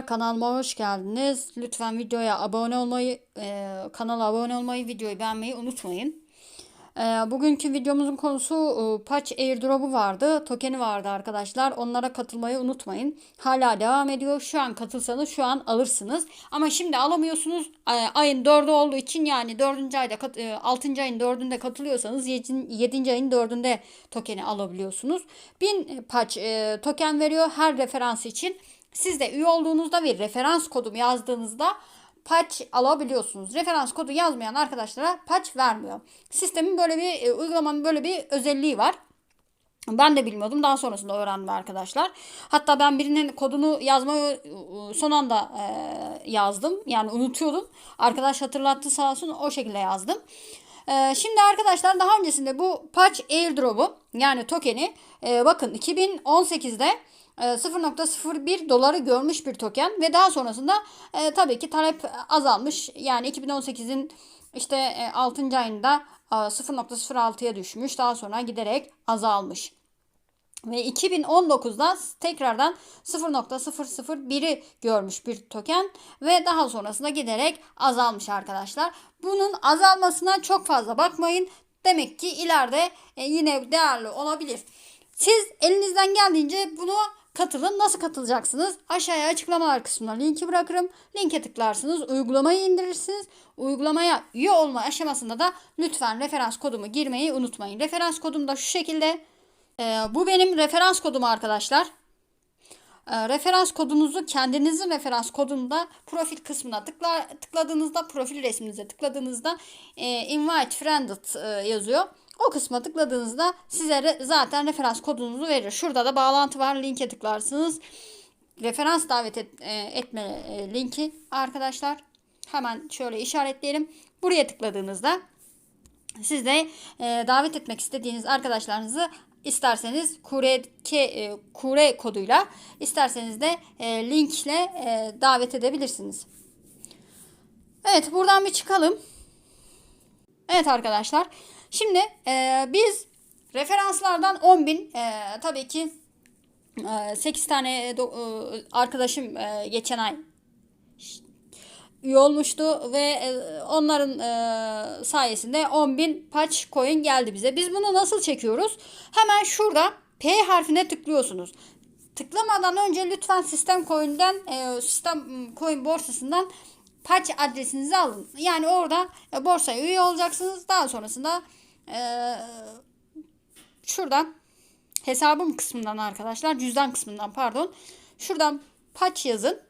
Kanalıma hoş geldiniz. Lütfen videoya abone olmayı, e, kanala abone olmayı, videoyu beğenmeyi unutmayın. E, bugünkü videomuzun konusu e, Patch Airdrop'u vardı. Tokeni vardı arkadaşlar. Onlara katılmayı unutmayın. Hala devam ediyor. Şu an katılsanız şu an alırsınız. Ama şimdi alamıyorsunuz. Ayın 4'ü olduğu için yani 4. ayda, kat- e, 6. ayın 4'ünde katılıyorsanız 7. ayın 4'ünde tokeni alabiliyorsunuz. 1000 patch e, token veriyor her referans için. Siz de üye olduğunuzda ve referans kodum yazdığınızda patch alabiliyorsunuz. Referans kodu yazmayan arkadaşlara patch vermiyor. Sistemin böyle bir e, uygulamanın böyle bir özelliği var. Ben de bilmiyordum. Daha sonrasında öğrendim arkadaşlar. Hatta ben birinin kodunu yazmayı e, son anda e, yazdım. Yani unutuyordum. Arkadaş hatırlattı sağ olsun o şekilde yazdım. E, şimdi arkadaşlar daha öncesinde bu patch airdrop'u yani tokeni e, bakın 2018'de e, 0.01 doları görmüş bir token ve daha sonrasında e, tabii ki talep azalmış. Yani 2018'in işte e, 6. ayında e, 0.06'ya düşmüş. Daha sonra giderek azalmış. Ve 2019'da tekrardan 0.001'i görmüş bir token ve daha sonrasında giderek azalmış arkadaşlar. Bunun azalmasına çok fazla bakmayın. Demek ki ileride e, yine değerli olabilir. Siz elinizden geldiğince bunu katılın. Nasıl katılacaksınız? Aşağıya açıklamalar kısmına linki bırakırım. Linke tıklarsınız. Uygulamayı indirirsiniz. Uygulamaya üye olma aşamasında da lütfen referans kodumu girmeyi unutmayın. Referans kodum da şu şekilde. Ee, bu benim referans kodum arkadaşlar. Ee, referans kodunuzu kendinizin referans kodunda profil kısmına tıkla, tıkladığınızda profil resminize tıkladığınızda e, invite friended e, yazıyor. O kısma tıkladığınızda size re- zaten referans kodunuzu verir. Şurada da bağlantı var. Linke tıklarsınız. Referans davet et, e, etme e, linki arkadaşlar. Hemen şöyle işaretleyelim. Buraya tıkladığınızda siz de e, davet etmek istediğiniz arkadaşlarınızı isterseniz kure, ke, e, kure koduyla isterseniz de e, linkle e, davet edebilirsiniz. Evet buradan bir çıkalım. Evet arkadaşlar. Şimdi e, biz referanslardan 10.000 e, tabii ki e, 8 tane do- e, arkadaşım e, geçen ay üye ve e, onların e, sayesinde 10.000 patch coin geldi bize. Biz bunu nasıl çekiyoruz? Hemen şurada P harfine tıklıyorsunuz. Tıklamadan önce lütfen sistem coin'den e, sistem coin borsasından patch adresinizi alın. Yani orada e, borsaya üye olacaksınız. Daha sonrasında e, şuradan hesabım kısmından arkadaşlar cüzdan kısmından pardon şuradan patch yazın.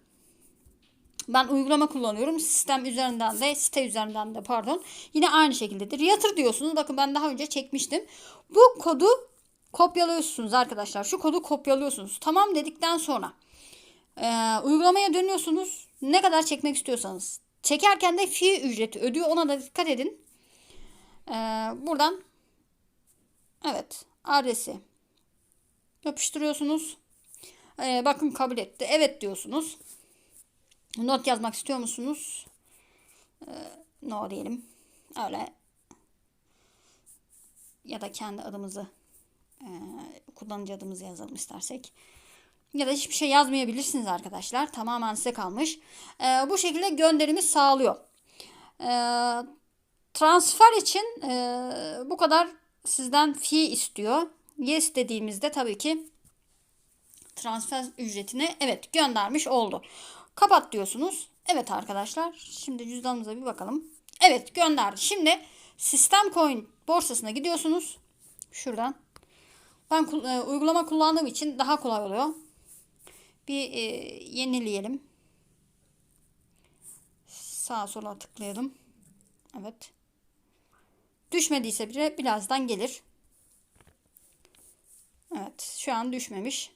Ben uygulama kullanıyorum. Sistem üzerinden de site üzerinden de pardon. Yine aynı şekildedir. Yatır diyorsunuz. Bakın ben daha önce çekmiştim. Bu kodu kopyalıyorsunuz arkadaşlar. Şu kodu kopyalıyorsunuz. Tamam dedikten sonra e, uygulamaya dönüyorsunuz. Ne kadar çekmek istiyorsanız. Çekerken de fi ücreti ödüyor. Ona da dikkat edin. E, buradan evet adresi yapıştırıyorsunuz. E, bakın kabul etti. Evet diyorsunuz. Not yazmak istiyor musunuz? Ee, no diyelim. Öyle. Ya da kendi adımızı e, kullanıcı adımızı yazalım istersek. Ya da hiçbir şey yazmayabilirsiniz arkadaşlar. Tamamen size kalmış. Ee, bu şekilde gönderimi sağlıyor. Ee, transfer için e, bu kadar sizden fee istiyor. Yes dediğimizde tabii ki transfer ücretini evet göndermiş oldu. Kapat diyorsunuz. Evet arkadaşlar. Şimdi cüzdanımıza bir bakalım. Evet gönderdi. Şimdi sistem coin borsasına gidiyorsunuz. Şuradan. Ben e, uygulama kullandığım için daha kolay oluyor. Bir e, yenileyelim. Sağa sola tıklayalım. Evet. Düşmediyse bile birazdan gelir. Evet. Şu an düşmemiş.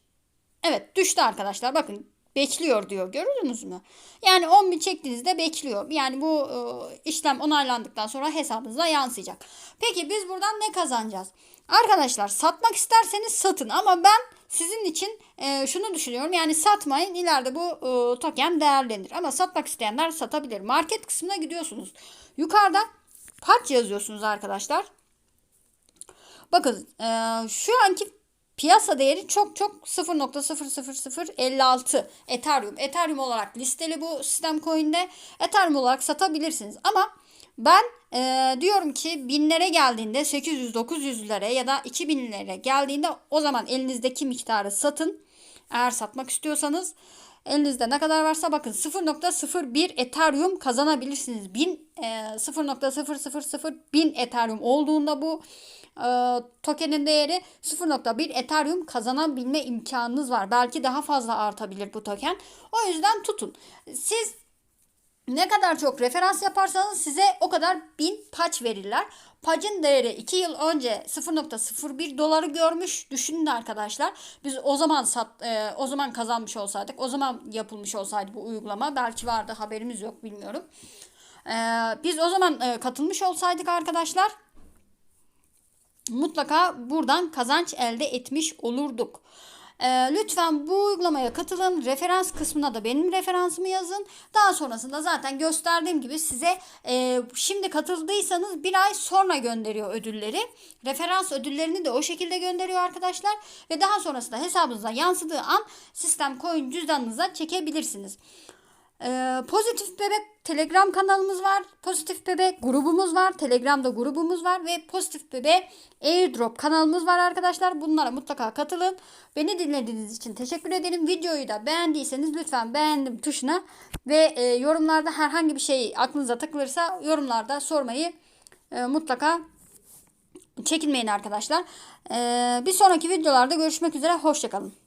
Evet düştü arkadaşlar. Bakın bekliyor diyor. Gördünüz mü? Yani 10 bin çektiğinizde bekliyor. Yani bu e, işlem onaylandıktan sonra hesabınıza yansıyacak. Peki biz buradan ne kazanacağız? Arkadaşlar satmak isterseniz satın ama ben sizin için e, şunu düşünüyorum. Yani satmayın ileride bu e, token değerlenir. Ama satmak isteyenler satabilir. Market kısmına gidiyorsunuz. Yukarıda patch yazıyorsunuz arkadaşlar. Bakın e, şu anki piyasa değeri çok çok 0.00056 Ethereum. Ethereum olarak listeli bu sistem coin'de. Ethereum olarak satabilirsiniz. Ama ben e, diyorum ki binlere geldiğinde 800-900'lere ya da 2000'lere geldiğinde o zaman elinizdeki miktarı satın. Eğer satmak istiyorsanız elinizde ne kadar varsa bakın 0.01 Ethereum kazanabilirsiniz. 1000 e, 0.000 Ethereum olduğunda bu e, tokenin değeri 0.1 Ethereum kazanabilme imkanınız var. Belki daha fazla artabilir bu token. O yüzden tutun. Siz ne kadar çok referans yaparsanız size o kadar bin patch verirler. Patch'ın değeri 2 yıl önce 0.01 doları görmüş. Düşünün arkadaşlar. Biz o zaman sat, e, o zaman kazanmış olsaydık, o zaman yapılmış olsaydı bu uygulama belki vardı haberimiz yok bilmiyorum. E, biz o zaman e, katılmış olsaydık arkadaşlar mutlaka buradan kazanç elde etmiş olurduk. Ee, lütfen bu uygulamaya katılın. Referans kısmına da benim referansımı yazın. Daha sonrasında zaten gösterdiğim gibi size e, şimdi katıldıysanız bir ay sonra gönderiyor ödülleri. Referans ödüllerini de o şekilde gönderiyor arkadaşlar. Ve daha sonrasında hesabınıza yansıdığı an sistem coin cüzdanınıza çekebilirsiniz. Ee, Pozitif Bebek Telegram kanalımız var. Pozitif Bebek grubumuz var. Telegram'da grubumuz var ve Pozitif Bebek Airdrop kanalımız var arkadaşlar. Bunlara mutlaka katılın. Beni dinlediğiniz için teşekkür ederim. Videoyu da beğendiyseniz lütfen beğendim tuşuna ve e, yorumlarda herhangi bir şey aklınıza takılırsa yorumlarda sormayı e, mutlaka çekinmeyin arkadaşlar. E, bir sonraki videolarda görüşmek üzere. Hoşçakalın.